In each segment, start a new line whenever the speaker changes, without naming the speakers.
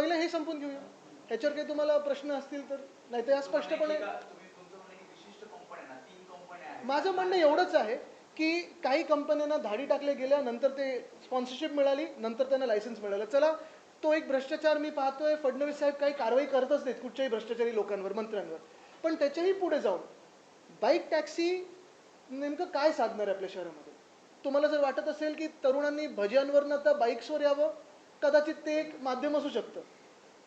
पहिलं हे संपून घेऊया. ह्याच्यावर काही तुम्हाला प्रश्न असतील तर नाही तर स्पष्टपणे
ना आहेत.
माझं म्हणणं एवढंच आहे की काही कंपन्यांना धाडी टाकल्या गेल्या नंतर ते स्पॉन्सरशिप मिळाली नंतर त्यांना लायसन्स मिळालं. चला तो एक भ्रष्टाचार मी पाहतोय. फडणवीस साहेब काही कारवाई करतच नाहीत कुठच्याही भ्रष्टाचारी लोकांवर मंत्र्यांवर. पण त्याच्याही पुढे जाऊन बाईक टॅक्सी नेमकं काय साधणार आहे आपल्या शहरामध्ये? तुम्हाला जर वाटत असेल की तरुणांनी भज्यांवरनं आता बाईक्सवर यावं कदाचित ते एक माध्यम असू शकतं.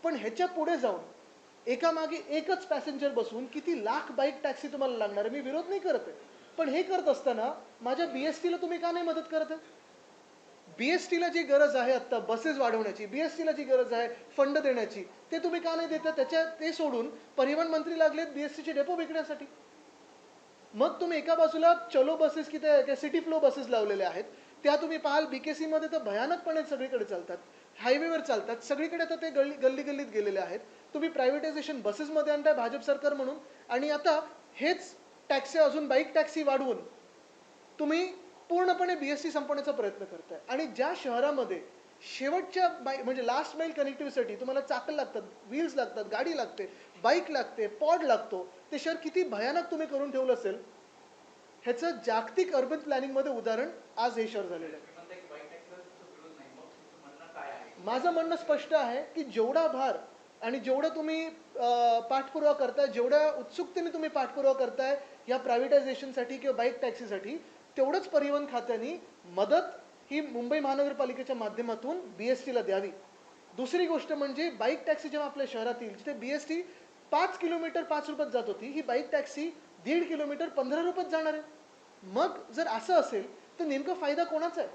पण ह्याच्या पुढे जाऊन एका मागे एकच पॅसेंजर बसून किती लाख बाईक टॅक्सी तुम्हाला लागणार आहे मी विरोध नाही करत आहे. पण हे करत असताना माझ्या बी एस टीला तुम्ही का नाही मदत करत आहे? बी एस टीला जी गरज आहे आत्ता बसेस वाढवण्याची बी एस टीला जी गरज आहे फंड देण्याची ते तुम्ही का नाही देता? त्याच्या ते सोडून परिवहन मंत्री लागलेत बी एस टीचे डेपो विकण्यासाठी. मग तुम्ही एका बाजूला चलो बसेस की त्या सिटी फ्लो बसेस लावलेल्या आहेत त्या तुम्ही पाहाल बी के सीमध्ये तर भयानकपणे सगळीकडे चालतात. हायवेवर चालतात. सगळीकडे आता ते गल्ली गल्ली गल्लीत गेलेले आहेत. तुम्ही प्रायव्हेटायझेशन बसेसमध्ये आणताय भाजप सरकार म्हणून. आणि आता हेच टॅक्सी अजून बाईक टॅक्सी वाढवून तुम्ही पूर्णपणे बीएसटी संपवण्याचा प्रयत्न करताय. आणि ज्या शहरामध्ये शेवटच्या बाई म्हणजे लास्ट माईल कनेक्टिव्हिटीसाठी तुम्हाला चाकल लागतात व्हील्स लागतात गाडी लागते बाईक लागते पॉड लागतो ते शहर किती भयानक तुम्ही करून ठेवलं असेल ह्याचं जागतिक अर्बन प्लॅनिंगमध्ये उदाहरण आज हे शहर झालेलं आहे
तुम्ही म्हणताय की बाईक टॅक्सीला तुमचा विरोध नाही मग तुमचं म्हणणं काय आहे
माझं म्हणणं स्पष्ट आहे की जेवढा भार आणि जेवढं तुम्ही पाठपुरावा करताय जेवढ्या उत्सुकतेने तुम्ही पाठपुरावा करताय या प्रायव्हेटायझेशनसाठी किंवा बाईक टॅक्सीसाठी तेवढंच परिवहन खात्याने मदत ही मुंबई महानगरपालिकेच्या माध्यमातून बी एस टीला द्यावी. दुसरी गोष्ट म्हणजे बाईक टॅक्सी जेव्हा आपल्या शहरात येईल जिथे बी एस टी पाच किलोमीटर पाच रुपयात जात होती ही बाईक टॅक्सी दीड किलोमीटर पंधरा रुपयात जाणार आहे. मग जर असं असेल तर नेमका फायदा कोणाचा आहे?